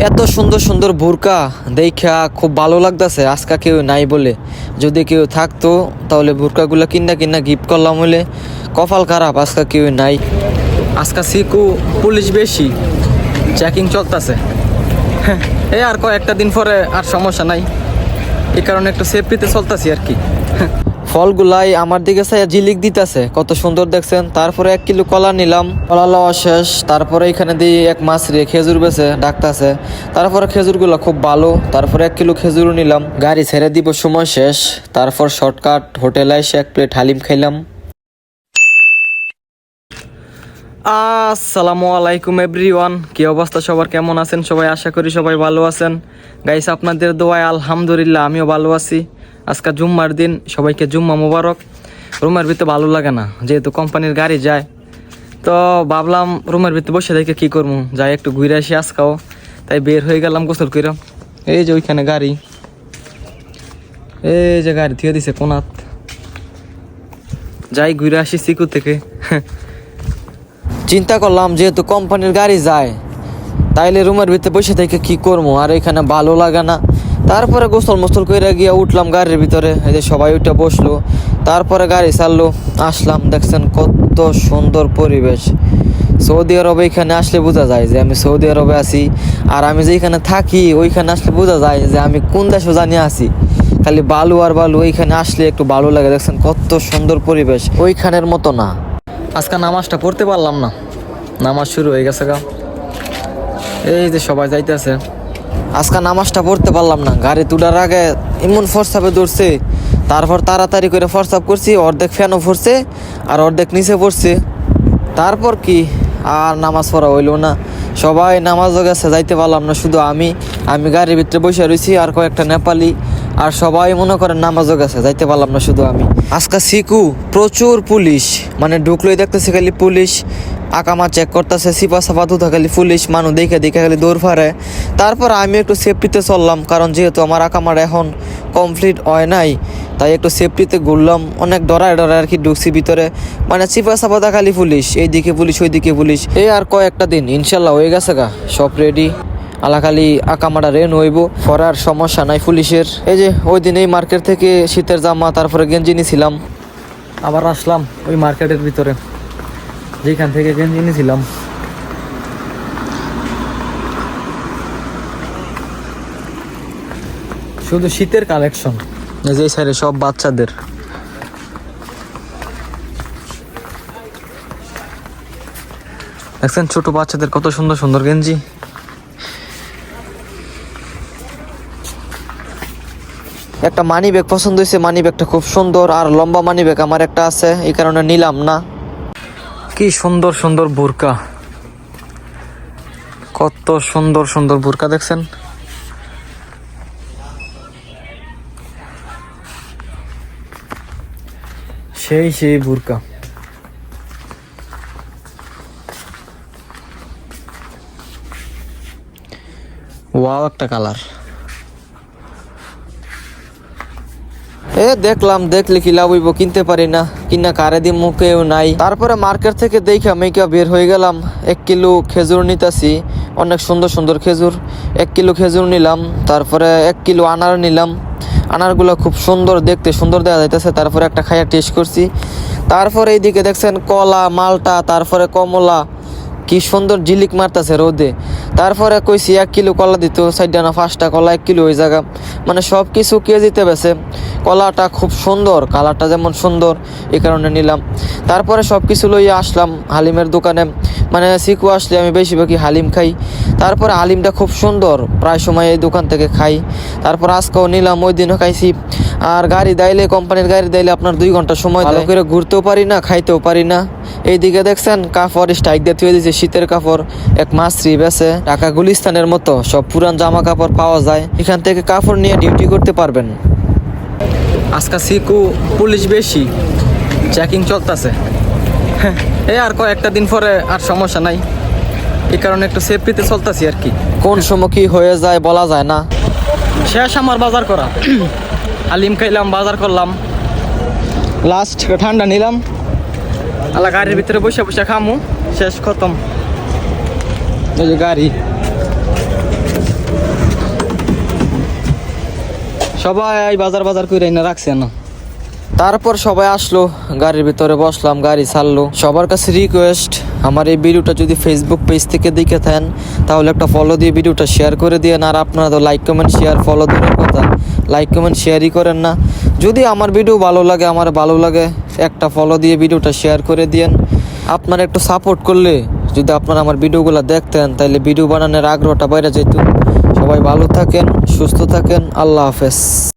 এত সুন্দর সুন্দর বোরকা দেখা খুব ভালো লাগতেছে, আজকা কেউ নাই বলে। যদি কেউ থাকতো, তাহলে বোরকাগুলো কিনা কিনা গিফট করলাম হলে কপাল খারাপ, আজকা কেউ নাই। আজকা সিকু পুলিশ বেশি চেকিং চলতেছে। এই আর কয়েকটা দিন পরে আর সমস্যা নাই। এই কারণে একটু সেফটিতে চলতেছি আর কি। ফলগুলাই আমার দিকে চাইয়া জিলিক দিতেছে। কত সুন্দর দেখছেন। তারপরে এক কিলো কলা নিলাম। কলা লওয়া শেষ। তারপরে এখানে দিয়ে এক মাছ রে খেজুর বেছে, ডাকতেছে। তারপরে খেজুরগুলো খুব ভালো। তারপরে এক কিলো খেজুর নিলাম। গাড়ি ছেড়ে দিব, সময় শেষ। তারপর শর্টকাট হোটেলে এসে এক প্লেট হালিম খাইলাম। আসসালামু আলাইকুম এভরিওয়ান। কি অবস্থা? সবার কেমন আছেন? সবাই আশা করি সবাই ভালো আছেন। গাইস, আপনাদের দোয়ায় আলহামদুলিল্লাহ, আমিও ভালো আছি। আজকে জুম্মার দিন, সবাইকে জুম্মা মোবারক। রুমের ভিতরে ভালো লাগে না, যেহেতু কোম্পানির গাড়ি যায়। তো ভাবলাম রুমের ভিতরে বসে দেখে কি করব, যাই একটু ঘুরে আসি আজকাও। তাই বের হয়ে গেলাম গোসল করে এই যে ওইখানে গাড়ি। এই যে গাড়ি থিয়ে দিছে কোনাত। যাই ঘুরে আসি সিকু থেকে। চিন্তা করলাম যেহেতু কোম্পানির গাড়ি যায়, তাইলে রুমের ভিতরে বসে থেকে কি করব, আর এখানে ভালো লাগে না। তারপরে গোসল মোসল করে গিয়ে উঠলাম গাড়ির ভিতরে। এই যে সবাই উঠে বসল। তারপরে গাড়ি চাললো আসলাম, দেখছেন কত সুন্দর পরিবেশ। সৌদি আরবে এখানে আসলে বোঝা যায় যে আমি সৌদি আরবে আছি, আর আমি যেখানে থাকি, ওইখানে আসলে বোঝা যায় যে আমি কোন দেশে জানি আছি। খালি বালু আর বালু, ওইখানে আসলে একটু ভালো লাগে, দেখছেন কত সুন্দর পরিবেশ। ওইখানের মতো না। আজকে নামাজটা পড়তে পারলাম না। নামাজ শুরু হয়ে গেছে গা। এই যে সবাই যাইতেছে। আজকে নামাজটা পড়তে পারলাম না। গাড়ি তুলার আগে এমন ফরসাপে দৌড়ছে, তারপর তাড়াতাড়ি করে ফরসাপ করছি, অর্ধেক ফ্যানও পড়ছে আর অর্ধেক নিচে পড়ছে। তারপর কি? আর নামাজ পড়া হইল না। সবাই নামাজও গেছে, যাইতে পারলাম না, শুধু আমি। আমি গাড়ির ভিতরে বসে রয়েছি আর কয়েকটা নেপালি, আর সবাই মনে করেন নামাজও গেছে, যাইতে পারলাম না শুধু আমি। আজকে সিকু প্রচুর পুলিশ মানে ঢুকলোই দেখতেছে খালি পুলিশ আকামা চেক করতেছে, সিপা সাপা দুধা খালি পুলিশ মানুষ, দেখে দেখে খালি দৌড় ফারে। তারপর আমি একটু সেফটিতে চললাম, কারণ যেহেতু আমার আকামার এখন কমপ্লিট হয় নাই, তাই একটু সেফটিতে ঘুরলাম। অনেক ডরায় ডরায় আর কি ঢুকছি ভিতরে। মানে চিপা সাপাদা খালি পুলিশ এইদিকে পুলিশ ওইদিকে পুলিশ এই আর কয়েকটা দিন, ইনশাল্লাহ হয়ে গেছে গা, সব রেডি আলাখালি আকামাটা রেন হইব ফরার সমস্যা নাই পুলিশের। এই যে, ওই দিন এই মার্কেট থেকে শীতের জামা, তারপরে গেঞ্জি নিছিলাম। আবার আসলাম ওই মার্কেটের ভিতরে। যেখান থেকে গেঞ্জি নিয়েছিলাম। শুধু শীতের কালেকশন যে সাইডে সব বাচ্চাদের। দেখছেন ছোট বাচ্চাদের কত সুন্দর সুন্দর গেঞ্জি। একটা মানি ব্যাগ পছন্দ হয়েছে মানি ব্যাগটা খুব সুন্দর, আর লম্বা মানি ব্যাগ আমার একটা আছে, এই কারণে নিলাম না। কি সুন্দর সুন্দর বোরকা। কত সুন্দর সুন্দর বোরকা দেখছেন? সেই সেই বোরকা। ওয়াও একটা কালার। এ, দেখলাম, দেখলে কি লাভ কিনতে পারি না। কিনা কারে দি মুখেও নাই। তারপরে মার্কেট থেকে দেখা মেকা বের হয়ে গেলাম। এক কিলো খেজুর নিতাছি। অনেক সুন্দর সুন্দর খেজুর। এক কিলো খেজুর নিলাম। তারপরে এক কিলো আনার নিলাম। আনারগুলো খুব সুন্দর, দেখতে সুন্দর দেখা যাইতেছে। তারপরে একটা খাইয়া টেস্ট করছি। তারপরে এইদিকে দেখছেন, কলা, মালটা, তারপরে কমলা। কি সুন্দর জিলিক মারতাছে রোদে। তারপরে কইছি এক কিলো কলা দিত সাইডটা না পাঁচটা কলা, এক কিলো ওই জায়গা। মানে সব কিছু কে কেজিতে বেছে? কলাটা খুব সুন্দর, কালারটা যেমন সুন্দর এই কারণে নিলাম। তারপরে সব কিছু লইয়া আসলাম হালিমের দোকানে। মানে সিকু আসলে আমি বেশিরভাগই হালিম খাই। তারপরে হালিমটা খুব সুন্দর, প্রায় সময় এই দোকান থেকে খাই। তারপর আজকেও নিলাম, ওই দিনও খাইছি। আর গাড়ি দাইলে কোম্পানির গাড়ি দাইলে আপনার দুই ঘণ্টা সময় ভালো করে ঘুরতেও পারি না খাইতেও পারি না। এইদিকে দেখছেন কাপড় স্ট্রাইক দিয়ে থুয়ে দিয়েছে শীতের কাপড় এক মাস মাস্ত্রি বেছে ঢাকা গুলিস্তানের মতো সব পুরান জামা কাপড় পাওয়া যায়। এখান থেকে কাপড় নিয়ে ডিউটি করতে পারবেন। আজকা সিকু পুলিশ বেশি চেকিং চলতেছে। এই আর কয়েকটা দিন পরে আর সমস্যা নাই। এই কারণে একটু সেফটিতে চলতেছি আর কি। কোন সময় কি হয়ে যায় বলা যায় না। শেষ আমার বাজার করা। আলিম খাইলাম বাজার করলাম। লাস্ট ঠান্ডা নিলাম। আল্লাহ গাড়ির ভিতরে বসে বসে খামু শেষ খতম। এই যে গাড়ি। সবাই বাজার বাজার করে না রাখছে না তারপর সবাই আসলো গাড়ির ভিতরে বসলাম গাড়ি ছাড়লো। সবার কাছে রিকোয়েস্ট আমার এই ভিডিওটা যদি ফেসবুক পেজ থেকে দেখে থাকেন তাহলে একটা ফলো দিয়ে ভিডিওটা শেয়ার করে দিয়ে আর আপনারা তো লাইক কমেন্ট শেয়ার ফলো দেওয়ার কথা। লাইক কমেন্ট শেয়ারই করেন না। যদি আমার ভিডিও ভালো লাগে, আমার ভালো লাগে, একটা ফলো দিয়ে ভিডিওটা শেয়ার করে দিয়েন। আপনারা একটু সাপোর্ট করলে, যদি আপনারা আমার ভিডিওগুলো দেখতেন তাহলে ভিডিও বানানোর আগ্রহটা বাইরে যেত। সবাই ভালো থাকেন, সুস্থ থাকেন, আল্লাহ হাফেজ।